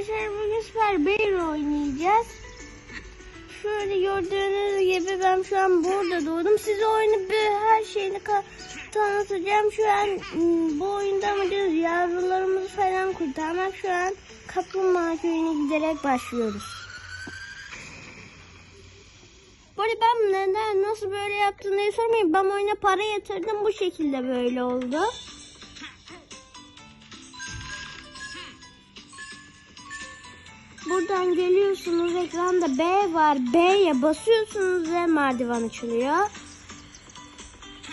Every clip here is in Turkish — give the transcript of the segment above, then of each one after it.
arkadaşlar bugün Süper Bear oynayacağız. Şöyle gördüğünüz gibi ben şu an burada doğdum. Size oyunu bir her şeyini tanıtacağım. Şu an ım, bu oyunda amacımız yavrularımızı falan kurtarmak. Şu an Kaplumbağa köyüne giderek başlıyoruz. Bu arada ben neden nasıl böyle yaptım diye sormayın. Ben oyuna para yatırdım bu şekilde böyle oldu. Buradan geliyorsunuz ekranda B var. B'ye basıyorsunuz ve merdiven açılıyor.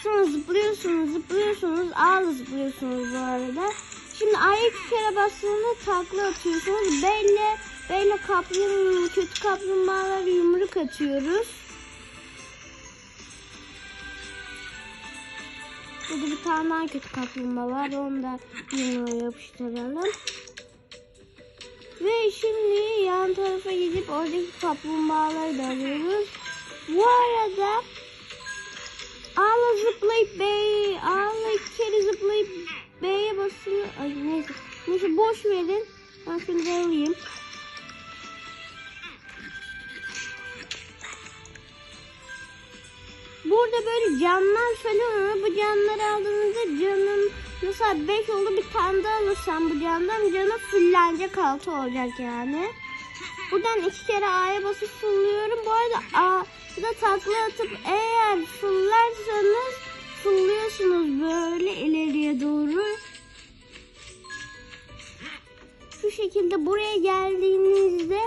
Sonra zıplıyorsunuz, zıplıyorsunuz. A'la zıplıyorsunuz bu arada. Şimdi A'ya iki kere bastığında takla atıyorsunuz. B ile, B ile kaplum, kötü kaplumbağalara yumruk atıyoruz. Burada bir tane daha kötü kaplumbağa var. Onu da yumruğa yapıştıralım. Ve şimdi yan tarafa gidip oradaki kaplumbağaları da alıyoruz. Bu arada A'la zıplayıp B'ye, A'la iki kere zıplayıp B'ye basılı, ay neyse, neyse boş verin. Ben da alayım. Burada böyle canlar falan var. Bu canları aldığınızda canın mesela 5 oldu bir tane daha alırsan bu candan canı fullenecek altı olacak yani. Buradan iki kere A'ya basıp fulluyorum. Bu arada A'da takla atıp eğer fullarsanız fulluyorsunuz böyle ileriye doğru. Şu şekilde buraya geldiğinizde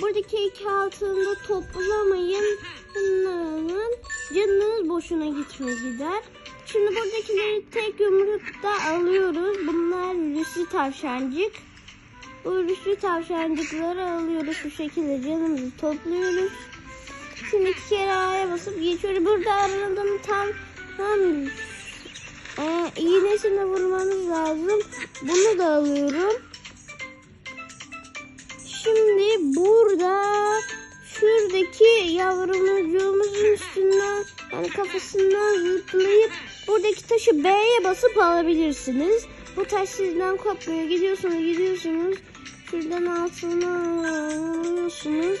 buradaki iki altında toplamayın. Bunların canınız boşuna gitme gider. Şimdi buradakileri tek yumrukta alıyoruz. Bunlar rüsli tavşancık. Bu rüsli tavşancıkları alıyoruz. Şu şekilde canımızı topluyoruz. Şimdi iki kere A'ya basıp geçiyoruz. Burada aradığım tam tam e, iğnesine vurmanız lazım. Bunu da alıyorum. Şimdi burada şuradaki yavrumucuğumuzun üstünden yani kafasından zıplayıp buradaki taşı B'ye basıp alabilirsiniz. Bu taş sizden kopmuyor. Gidiyorsunuz gidiyorsunuz. Şuradan altına alıyorsunuz.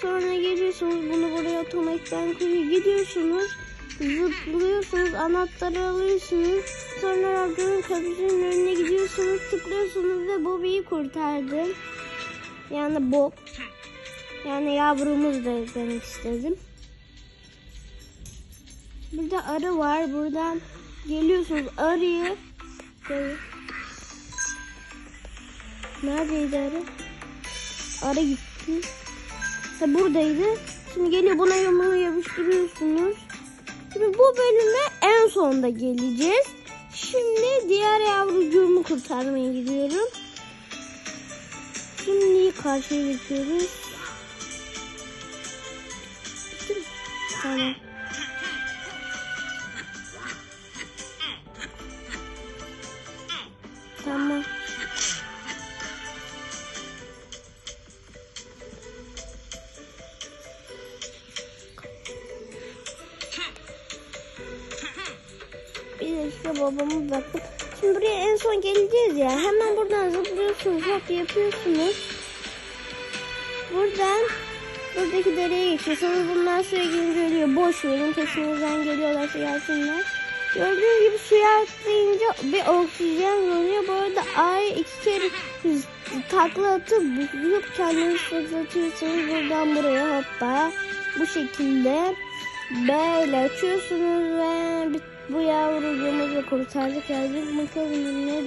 Sonra geliyorsunuz bunu buraya otomatikten koyuyor. Gidiyorsunuz. Zıplıyorsunuz. Anahtarı alıyorsunuz. Sonra radyonun kapısının önüne gidiyorsunuz. Tıklıyorsunuz ve Bobby'yi kurtardım. Yani Bob. Yani yavrumuz da demek istedim. Burada arı var. Buradan geliyorsunuz arıyı. Neredeydi arı? Arı gitti. Ha buradaydı. Şimdi geliyor buna yumruğu yapıştırıyorsunuz. Şimdi bu bölüme en sonda geleceğiz. Şimdi diğer yavrucuğumu kurtarmaya gidiyorum. Şimdi karşıya geçiyoruz. Tamam. Tamam. Bir dakika babamı bıraktım. Şimdi buraya en son geleceğiz ya. Hemen buradan zıplıyorsunuz. Hop yapıyorsunuz. Buradan buradaki dereye geçiyorsunuz. Bunlar girince ölüyor. Boş verin. Peşinizden geliyorlarsa gelsinler. Gördüğünüz gibi suya atlayınca bir oksijen oluyor. Ay iki kere takla atıp yok kendinizi fırlatıyorsunuz. Buradan buraya hoppa. Bu şekilde böyle açıyorsunuz ve bu yavrucuğumuzu kurtardık. Geldik bakalım ne